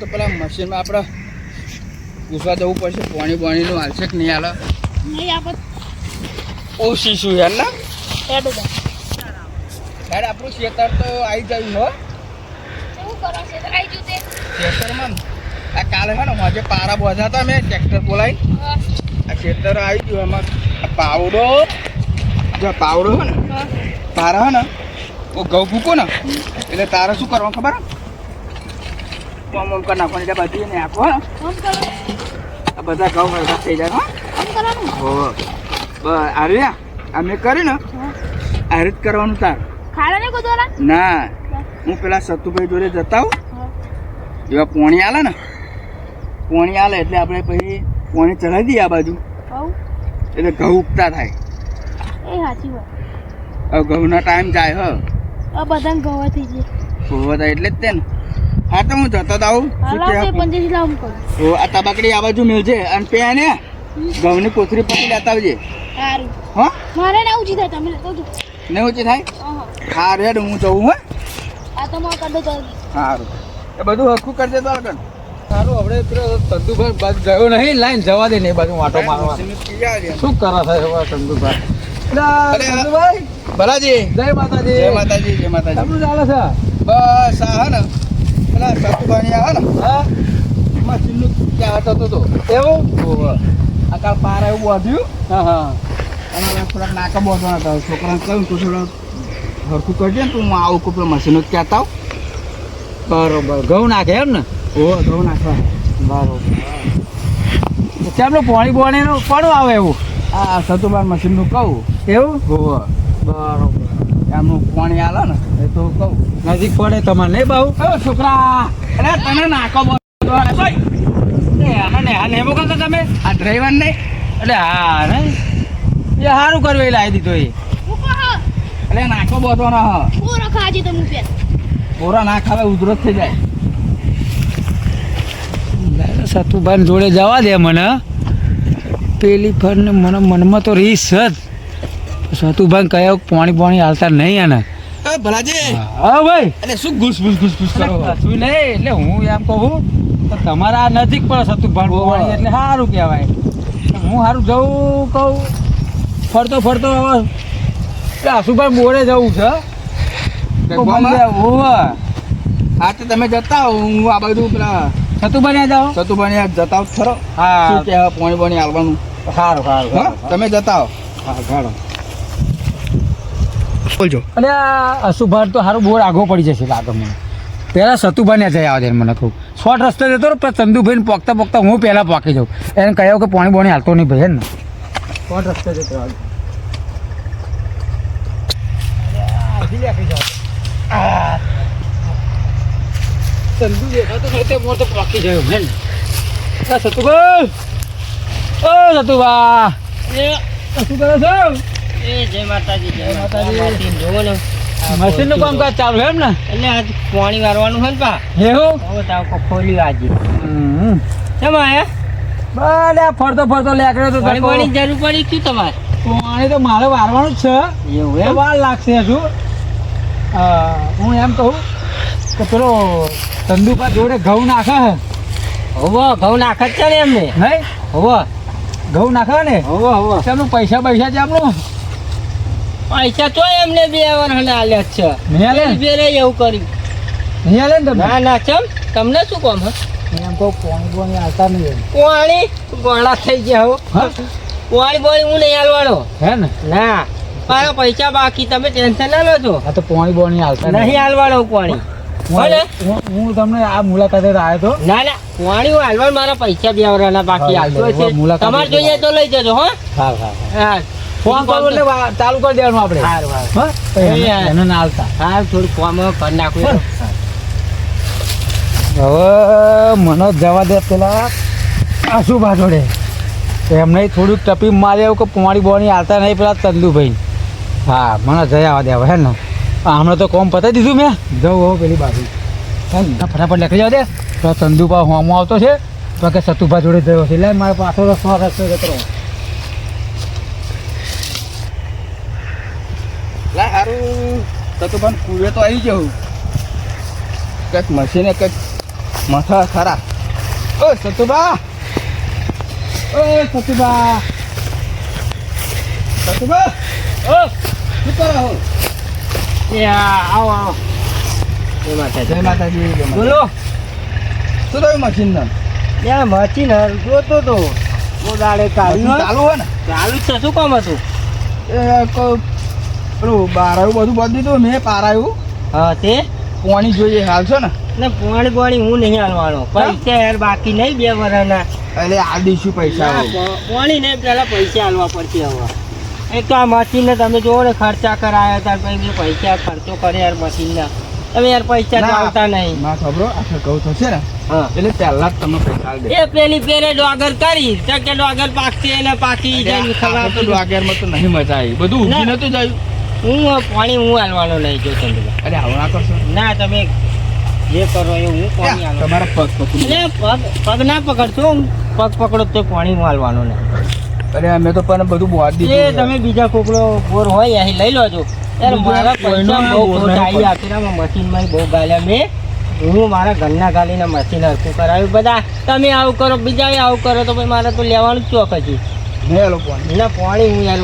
તો પેલા મશીનમાં આપણે પૂછવા જવું પડશે પાણી પાણીનું હાલશે કે નહીં હાલે? નહીં આપણે યાર ના? યાર આપણું ખેતર તો આવી ગયું હો. ખેતરમાં આ કાલે છે ને આજે પારા બોધા હતા મેં ટ્રેક્ટર બોલાવી આ ખેતર આવી ગયું એમાં. પાવડો જો પાવડો હે ને પારા હે ને ઓ ઘઉં ફૂકો ને એટલે તારે શું કરવાનું ખબર હે? આમ આમ કરી એટલે બધી ને આમ આ બધા ઘઉં થઈ જાય હો. બસ આરે અમે કરી ને આ રીત કરવાનું તાર. ને. હું પેલા સતુભાઈ જોડે જતા હા. એવા પોણી આલે ને. પોણી આલે એટલે આપણે પછી પોણી ચડાવી દઈએ આ બાજુ. એટલે ઘઉં ઉગતા થાય. એ સાચી વાત. હવે ઘઉંના ટાઈમ જાય હ. આ બધાને ગવા થઈ જાય. હોવા થાય એટલે જ તે ને. હા તો હું જતો આવું. આ તબકડી આ બાજુ મિલજે અને પે ને ઘઉંની કોથરી પછી લેતા આવજે. હા? મારે ના ઉજી થાય તમે લેતો ને ઊંચી થાય? હા રેડ હું જઉં હો. આ તો માં કાઢો તો સારું એ બધું હરખું કરજે તો આગળ. સારું આપણે ચંદુભાઈ ગયો નહીં લાઈન જવા દે ને એ બાજુ વાટો મારવા. શું કરા થાય હવે ચંદુભાઈ? ચંદુભાઈ. ભલાજી. જય માતાજી. જય માતાજી જય માતાજી. બસ આ હા ને. પેલા સતુભાઈ આવે ને હા મશીનનું ત્યાં હતો તો. એવું? આ કાલ પાર એવું બાંધ્યું હા હા. અને હવે થોડાક નાકા બાંધવાના હતા. છોકરાને કહ્યું તું થોડા હરખું કરજે ને તું હું આવું કોઈ મશીનો જ કહેતા બરોબર. ઘઉં નાખે એમ ને? હો ઘઉં નાખવા. બરોબર. કેમનું પાણી પાણી નું કોનું આવે એવું. આ સતુભાઈ મશીનનું કહું. એવું? હો બરોબર. એમનું પાણી આલે ને એ તો કહું. નજીક પડે તમારે નહીં બહુ કયો છોકરા અરે તને નાકો તમે? આ ડ્રાઈવર નહીં એટલે હા ને? એ સારું કર્યું એ લાવી દીધો એ. એટલે રખા આજે તમે પોરા ના ખાવે ઉધરસ થઈ જાય. સતુભાઈ જોડે જવા દે મને. પેલી ફરને મને મનમાં તો રીસ જ. સતુભાઈ કયો પાણી પાણી હાલતા નહીં આને ભલાજી. હા ભાઈ. એટલે શું ઘૂસ ઘૂસ ઘૂસ ઘૂસ કરો? શું નહીં એટલે હું એમ કહું તો તમારા નજીક પણ સતુભાઈ પાણી એટલે સારું કહેવાય. હું સારું જવું કહું ફરતો ફરતો હવે આશુભાઈ મોડે જવું છે. હા તો તમે જતા હો હું આ બાજુ પેલા સતુભાઈ જાઓ સતુભાઈ જતા ખરો હા. શું કે પાણી પાણી આવવાનું સારું સારું તમે જતા હો હા સારું. બોલજો. અને આ અશુભાઈ તો સારું બોર આગો પડી જશે લાગે મને. પહેલાં સતુભાઈને જઈ આવે મને કહું. શોર્ટ રસ્તે જતો પછી ચંદુભાઈને પોકતા પોકતા હું પહેલાં પોકી જાઉં. એને કહ્યું કે પાણી બોણી હાલતો નહીં ભાઈ ને શોર્ટ રસ્તે જતો ચંદુ દેખાતો નહીં તે મોર તો પોકી ગયો હે ને સતુભાઈ ઓ સતુભા! શું કરો છો? એ જય માતાજી જય માતાજી. જોવો ને. મશીનનું કામકાજ ચાલુ એમ ને? એટલે આજ પાણી વારવાનું હોય ને પા. એવું? હવે તાવ કો ખોલ્યું આજે કેમ આયા ભલે આ ફરતો ફરતો લેકડ્યો તો પાણી. પાણી જરૂર પડી ક્યું તમારે? પાણી તો મારે વારવાનું જ છે. એવું એમ? વાર લાગશે હજુ. હા, એમ કહું કે પેલો ચંદુપા જોડે ઘઉં નાખે હે. હોવો ઘઉં નાખે જ છે ને એમને. નહીં? હોવો. ઘઉં નાખે ને? હોવો હોવો. તેમનું પૈસા પૈસા છે આપણું પૈસા તો એમને બે વર્ષને આલ્યા જ છે. બે એવું કર્યું. નહીં આલે ને ના ના ચમ તમને શું કોમ હે? એમ તો પાણી પાણી આવતા નહીં. પાણી ગોળા થઈ ગયા હો. હા? પાણી બોણી હું નહીં આલવાનો હે ને? ના મારા પૈસા બાકી તમે ટેન્શન ના લો છો આ તો પાણી બોણી આવતા નહીં હાલવાનો પાણી. હું તમને આ મુલાકાતે આવ્યો હતો ના ના પાણી હું હાલવા મારા પૈસા બે બાકી આલતો હાલતો છે. તમારે જોઈએ તો લઈ જજો હો હા હા. હા. ફોન કરો એટલે ચાલુ કરી દેવાનું આપણે. સારું સારું એને- ના આવતા હા થોડું ફોર્મ કરી નાખું. હવે મને જવા દે પેલા આશુભા જોડે. એમને થોડુંક ટપી મારી આવું કે પોણી બોણી આવતા નહીં પેલા ચંદુભાઈ. હા મને જઈ આવવા દે હવે હે ને? હમણાં તો કોમ પતાવી દીધું મેં. જવું હો પેલી બાજુ. ફટાફટ લખી જવા દે. તો ચંદુભા હોમો આવતો છે. તો કે સતુભા જોડે જયો છે. એટલે મારે પાછો રસ્તો રસ્તો જતો લા હારું. તો તો પણ કુવે તો આવી જવું કંઈક મશીને કંઈક મથા ખરા. ઓ સતુબા ઓ સતુબા સતુબા ઓ શું કરો આ, આવો આવો. જય માતાજી. જય માતાજી. બોલો. શું થયું મશીન ને? ત્યાં મચીન જોતો તો. બહુ દાડે મશીન કાઢ્યું ચાલુ હોય ને? ચાલુ છે શું કામ હતું? એ પેલું બારાયું બધું બદલી દીધું મેં પારાયું. હા તે? પોણી જોઈએ હાલશો ને? ને પોણી પોણી હું નહીં હાલવાનો. પૈસા યાર બાકી નહીં બે વર્ષના એટલે આ દઈશું પૈસા. પોણી નહીં પેલા પૈસા હાલવા પડશે હવે. એક તો આ મશીનને તમે જોવો ને ખર્ચા કરાયા હતા પછી પૈસા ખર્ચો કરે યાર મશીનના. તમે યાર પૈસા આવતા નહીં. માં ખબરો આખે કહું થશે ને. હા. એટલે પહેલા જ તમે પૈસા દે. એ પેલી પેરે ડોગર કરી તો કે ડોગર પાકશે ને પાકી જાય ખબર ડોગેરમાં તો નહીં મજા આવી. બધું ના. નતું જાય હું પાણી હું હાલવાનો નહીં જો ચંદ્રભાઈ અરે હવે ના કરશો? ના તમે જે કરો એ હું પાણી હાલવાનો. તમારા પગ પકડી પગ પગ ના પકડશો હું. પગ પકડો તો પાણી હું હાલવાનો નહીં. અરે અમે તો પણ બધું બોહાર એ દીધું. તમે બીજા કોકડો બોર હોય અહીં લઈ લોજો. યાર મારા પૈસા બહુ બોર ખોટ આવી આપેલા મશીનમાં બહુ ગાલ્યા મેં. હું મારા ઘરના ગાલીને મશીન હરખું કરાવ્યું. બધા તમે આવું કરો બીજા આવું કરો તો ભાઈ મારે તો લેવાનું જ ચોક હજી. ના પાણી હું યાર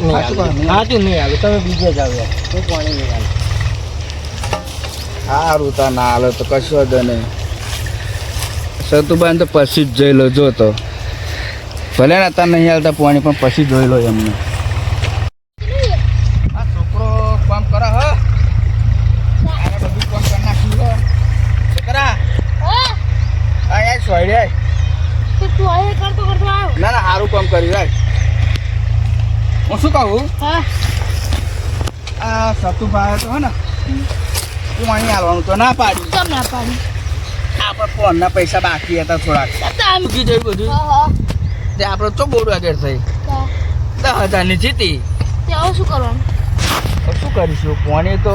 સાચું નહીં સાચું તમે બીજે જાઓ યાર હું પાણી નહીં આલું. સારું તા ના હાલો તો કશો જ નહીં. સતુબાન તો પછી જ જોઈ લો જો તો. ભલે ને અત્યારે નહીં હાલતા પાણી પણ પછી જોઈ લો એમને આ છોકરો કામ કરે હ આને બધું કામ કરી નાખ્યું હો. છોકરા હા આ યાર સોયડે આય. તો તું અહીં કરતો કરતો આવ્યો ના ના સારું કામ કર્યું યાર હું શું કહું? હા. આ સતુભાઈ તો હે ને હું અહીં આવવાનું તો ના પાડી. કેમ ના પાડી. આપણે ફોનના પૈસા બાકી હતા થોડાક. મૂકી જયું બધું? તે આપણે તો બોર્ડ આગળ થઈ. દસ હજારની જીતી. ત્યાં શું કરવાનું? શું કરીશું? ફોને તો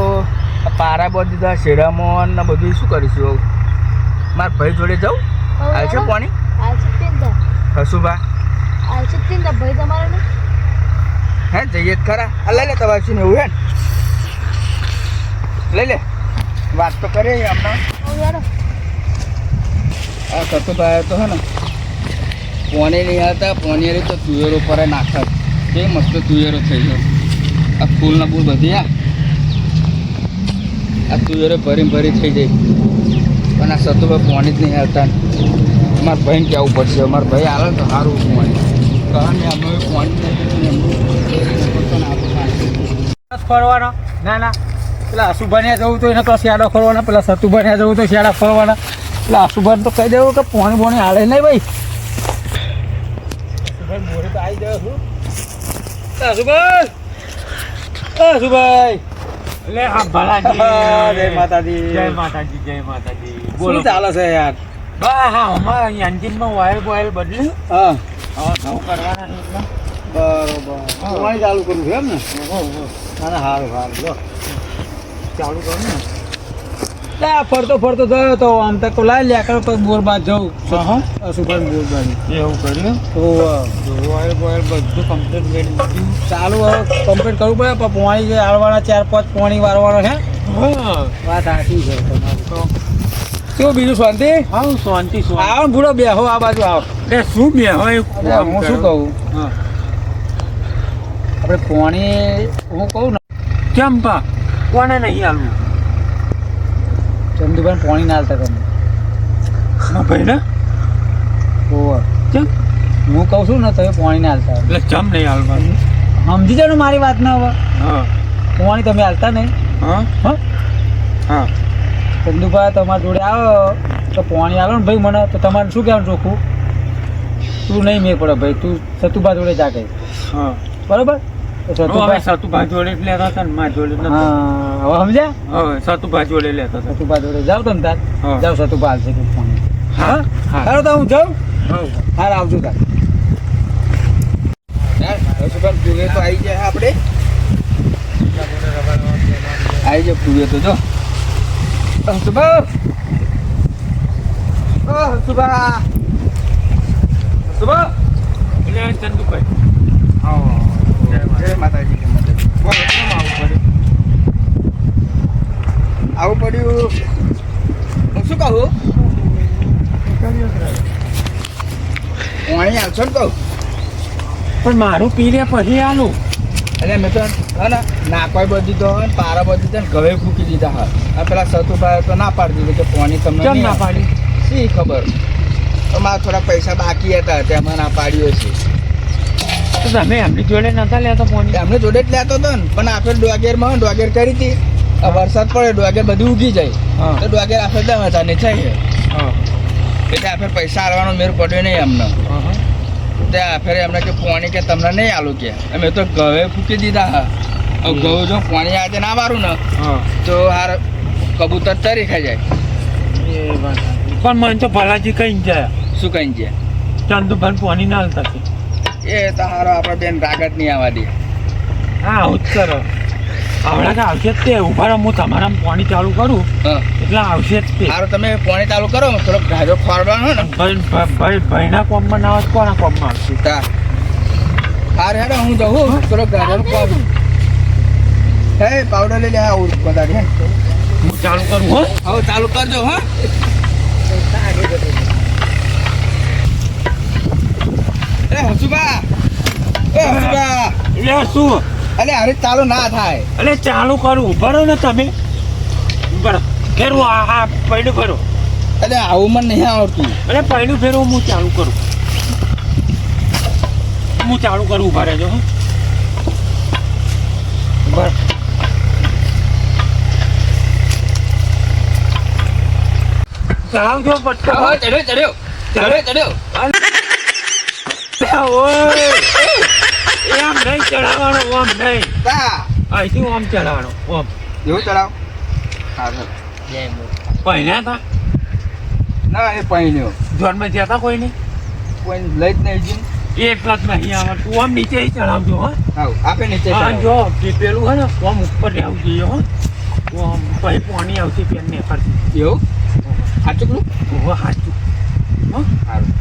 પારા બધી દીધા શેરામોન ને બધું શું કરીશું મારા ભાઈ જોડે જાઉં? હાલ છે કોની હસુભા હાલ છે ભાઈ તમારે હે, જઈએ ખરા. આ લઈ લે તમારે શું એવું હે? લઈ લે. વાત તો કરીએ હમણાં. આ સતુભાઈ તો હે ને. પોણી નહીં આવતા, પોણી તો તુવેરો પર નાખત. એ મસ્ત તુવેરો થઈ ગયો. આ ફૂલના ફૂલ બધી આ આ તુવેરો ભરી ભરી થઈ જાય પણ આ સતુભાઈ પોણી જ નહીં આવતા મારા ભાઈને કહેવું પડશે, મારા ભાઈ આવે તો સારું પોણી. ફરવાનો. ના ના. પેલા અશુભાને જવું તો એને તો શિયાળો ફરવાના પેલા સતુભાને જવું તો શિયાળા ફરવાના. પેલા અશુભાને તો કહી દેવું કે પોણી બોણી હાલે નહીં ભાઈ. મોરે તો આવી જાય શું અશુભાઈ અશુભાઈ લે હા ભલાજી. જય માતાજી. જય માતાજી જય માતાજી. શું ચાલે છે યાર? બા હા અમારા એન્જિનમાં વાયર બોઇલ બદલ્યું. હા. બરોબર. ચાલુ કરવું એમ ને? ઓહો, ઓહો. ના ના સારું સારું જો ચાલુ કરું ને? ફરતો ફરતો ગયો તો આમ તક તો લાઈ લે કરો પછી બોરબાદ જવું હા અશુભાઈ એવું કર્યું તો ઓઇલ બોઇલ બધું કમ્પ્લીટ કરી ચાલુ હવે કમ્પ્લીટ કરવું પડે પણ પોણી જે ચાર પાંચ પોણી વારવાનો છે. હા. વાત સાચી છે તમારી. શું બીજું શાંતિ? હા શાંતિ આવો ભૂલો બેહો આ બાજુ આવો. એ શું બે હોય હું શું કહું? હા આપણે પોણી હું કહું ને. કેમ પા? કોને નહીં હાલવું? ચંદુભાઈ પોણી ના હાલતા તમે હા ભાઈ ને? ઓવર કેમ? હું કહું છું ને તમે પોણી ના હાલતા એટલે ચમ નહીં હાલવાનું સમજી જાઓ ને મારી વાત ના હવે હા. પોણી તમે હાલતા નહીં. હા? હા? હા. ચંદુભાઈ તમારા જોડે આવો. તો પોણી આલો ને ભાઈ મને. તો તમારે શું કહેવાનું ચોખ્ખું? તું નહીં મેં પડે ભાઈ. તું સતુભા જોડે જા કઈ. હા. બરોબર? સતુભા જોડે જ લેતા હતા ને મારા જોડે હવે સમજ્યા? સતુભા જોડે લેતા હતા. સતુભા જોડે તમે તાર. જાવ સતુભા હાલશે હા તો હું જાઉં? હા. હાલ આવજો તાર. આવી જાય આપણે આવી જાય પૂરે તો જો. હસુભા ઓ હસુભા હસુભા એટલે ચંદુભાઈ જય માતાજી જય માતાજી બોલો, કેમ આવું પડ્યું આવું પડ્યું હું શું કહું પાણી આવશો ને કહું પણ મારું પી લે પછી આલું એટલે મેં તો હે ને નાકોય બધી તો હે ને પારા બધી તો ઘરે ફૂકી દીધા હા અને પેલા સતુભાઈ તો ના પાડી દીધું કે પાણી તમને કેમ ના પાડી? શી ખબર? તો મારા થોડા પૈસા બાકી હતા તેમાં ના પાડ્યો છે તો તમે એમની જોડે નતા લેતો ફોન એમને જોડે જ લેતો હતો ને પણ આપણે ડોગેરમાં ડોગેર કરી હતી. વરસાદ પડે ડોગેર બધી ઉગી જાય. તો ડોગેર આપણે દસ હતા ની હા. એટલે આપણે પૈસા આવવાનો મેર પડ્યો નહીં એમને. હા ફેરે એમને કે પાણી કે તમને નહીં આલું કે. અમે તો ઘવે ફૂકી દીધા હા. ઘઉં જો પાણી આજે ના મારું ને તો હાર કબૂતર તરી ખાઈ જાય. પણ મને તો ભલાજી કઈ જાય. શું કઈ જાય? ચંદુભાઈ પાણી ના હાલતા એ તો હારો આપણે બેન રાગત નહીં આવવા દે. હા આવું તો આવશે જ તે ઊભા રહો હું તમારા પાણી ચાલુ કરું. હા. એટલે આવશે જ તે. સારું તમે પાણી ચાલુ કરો થોડોક ગાજો ખોરવાનો ને. ભાઈ ભાઈ ભાઈના કોમમાં ના આવે કોના કોમમાં આવશે? તા. હાર હેડો હું જઉં થોડોક ગાજો કોમ? હે પાવડર લઈ લે હા બધા હે. હું ચાલુ કરું હો. હવે ચાલુ કરજો હા. એ હસુબા એ હસુબા લે શું? અલે અરે ચાલુ ના થાય. એટલે ચાલુ કરું. ઊભા રહો ને તમે. ઊભા ફેરવો આ આ પૈડું ફેરો અલે આવું મને નહીં આવડતું. એટલે પૈડું ફેરવો હું ચાલુ કરું. હું ચાલુ કરું ઊભા રહેજો ઊભા. ચલાવજો પટકો હવે ચડ્યો ચડ્યો. ચડ્યો ચડ્યો. ઓય. એમ નહીં ચડાવવાનો ઓમ નહીં. તા. અહીંથી ઓમ ચડાવવાનો ઓમ. એવું ચડાવ હા. પહેર્યા હતા ના એ પહેર્યો જોનમાં જ્યાં હતા કોઈ નહીં કોઈ લઈ જ નહીં જીન એક જ નહીં આવડતું આમ નીચે ચડાવજો હા. આવ આપે નીચે હા. જો જે પેલું હે ને ઓમ ઉપર રહેવું જોઈએ હો. ઓમ પછી પાણી આવતી પેન ને કરતી એવું? સાચું કરું ઓહો સાચું સારું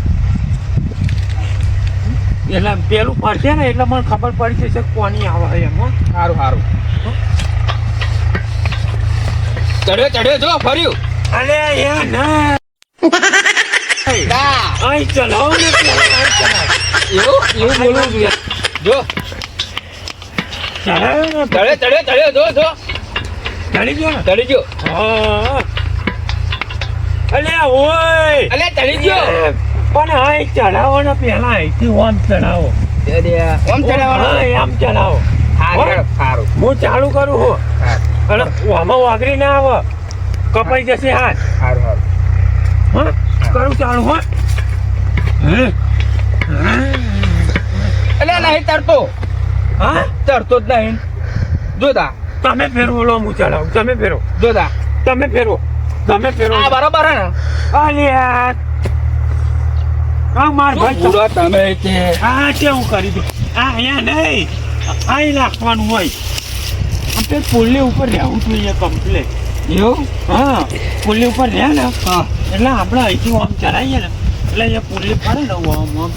એટલે પેલું પડશે ને એટલે મને ખબર પડી જશે કે પાણી આવે એમ સારું સારું ચડ્યો ચડ્યો જો ફર્યું. અરે એ ના. અહીં ચલાવો એવું? એવું બોલવું જોઈએ જો. ચડ્યો ચડ્યો ચડ્યો જો જો. ચડી ગયો ચડી ગયો. હા. અલે ઓય. અલે ચડી ગયો. પણ અહીં ચડાવો ને પેલા અહીંથી ઓમ ચડાવો ઓમ ચડાવવાનો આમ ચડાવો હું. ચાલુ કરું હો. અને આમાં વાગરી ના આવે. કપાઈ જશે હાથ. સારું સારું. હા કરું ચાલુ હો. હે? એટલે નહીં તરતો. હા? તરતો જ નહીં. જોતા તમે ફેરવો લો હું ચડાવું તમે ફેરો જોતા તમે ફેરવો. તમે ફેરો બરાબર બરોબર હે ને? અલ્યા આ માર ભાઈ પૂરો તમે તે હા કેવું કરી દઉં. આ અહીંયા નહીં અહીં નાખવાનું હોય. આપણે પુલની ઉપર રહેવું જોઈએ કમ્પ્લેટ એવું? હા પુલની ઉપર રહે ને હા. એટલે આપણે અહીંથી આમ ચલાવીએ ને એટલે અહીંયા પુલ્લી ફરે ને આમ આમ.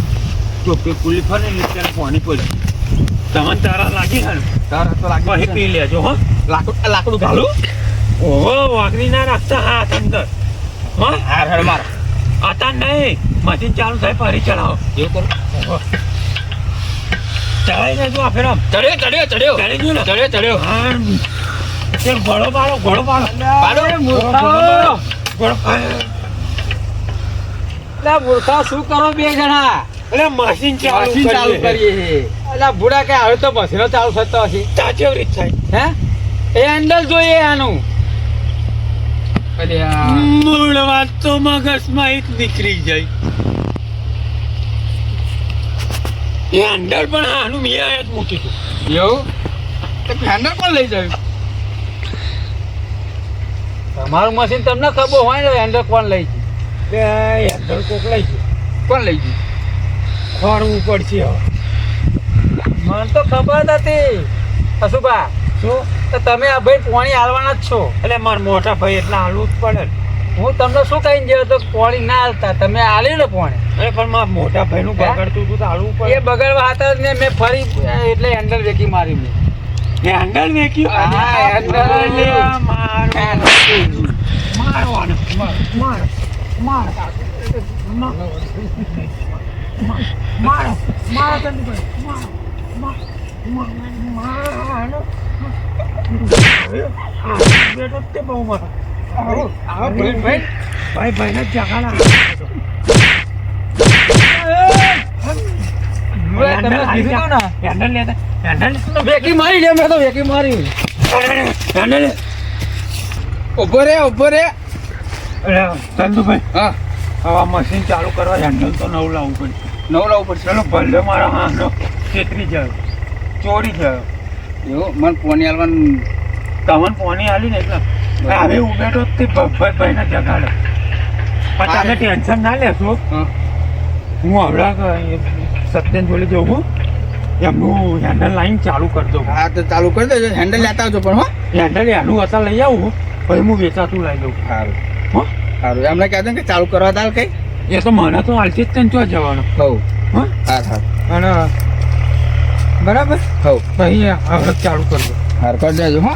તો પુલ્લી ફરે ને ત્યારે પાણી પડે તમને તારા લાગી ને? તારા તો લાગે પી લેજો હા. લાકડું લાકડું ઘાલું ઓહો વાઘરી ના રાખતા હાથ અંદર. હા? હાર હાર માર. આતા નહીં. મશીન ચાલુ થાય ફરી ચડાવો એવું કરું. ચલાવી દેજો આ ફેર ચડ્યો ચડ્યો ચડ્યો ચડી ગયું ને? ચડ્યો ચડ્યો તે ઘોડો પાડો ઘોડો પાડો. પાડો. ઘોડો ઘોડો એટલે મૂર્ખા શું કરો બે જણા? એટલે મશીન ચાલુ મશીન ચાલુ કરીએ. એટલે ભૂડા કે હવે તો મશીનો ચાલુ થતો હશે. સાચી રીત થાય. હે? એ હેન્ડલ જોઈએ આનું. મૂળ વાત તો મગજમાં એક નીકળી જાય. એ અંદર પણ આનું મેં જ મૂકી હતું. એવું? તો ફેન્ડર પણ લઈ જાય. તમારું મશીન તમને ખબર હોય ને હેન્ડલ કોણ લઈ ગયું? અંદર કોક લઈ ગયું. કોણ લઈ ગયું? ખોરવું પડશે હવે. મને તો ખબર નથી હતી. હસુભા શું તો તમે આ ભાઈ પોણી હાલવાના જ છો એટલે મારા મોટા ભાઈ એટલે હાલવું જ પડે હું તમને શું કહીને ગયો તો પોણી ના હાલતા તમે હાલી ને પોણી અરે પણ મારા મોટા ભાઈનું? બગાડતું હતું તો હાલવું એ પડે બગડવા હતા ને મેં ફરી એટલે હેન્ડલ વેકી મારી મેં એ અંદર વેક્યું હા, માર મારો. મારો મારો મારો મારો તે બહુ મારો આવો આવો ભાઈ ભાઈ ભાઈ તું ને વેકી મારી લે મેં તો વેકી મારી હેન્ડલ ઊભો રે ઊભો રે ચંદુભાઈ હા હવે મશીન ચાલુ કરવા હેન્ડલ તો નવું લાવવું પડશે નવું લાવવું પડશે ચલો ભલે મારા હાથનો છેતરી જાય ચોરી જાય એવું મને પોની આલવાનું તમને પોની આલી ને એટલે હવે ઉભેટો તે ભાઈ ભાઈને જગાડે. પણ તમે ટેન્શન ના લેશો હા. હું હમણાં સત્યન જોડે જઉં છું એમનું હેન્ડલ લાઈન ચાલુ કરી દઉં. હા તો ચાલુ કરી દેજો હેન્ડલ લેતા આવજો પણ હો. હેન્ડલ એનું હતા લઈ આવું પછી હું વેચાતું લઈ જઉં સારું. હો. સારું. એમને કહેતો ને કે ચાલુ કરવા તાલ કઈ? એ તો મને તો હાલથી જ તને ચો જવાનો? હવ હો. હા હા. અને બરાબર? હવ પછી હવે ચાલુ કરી દો હાર કરી દેજો હો.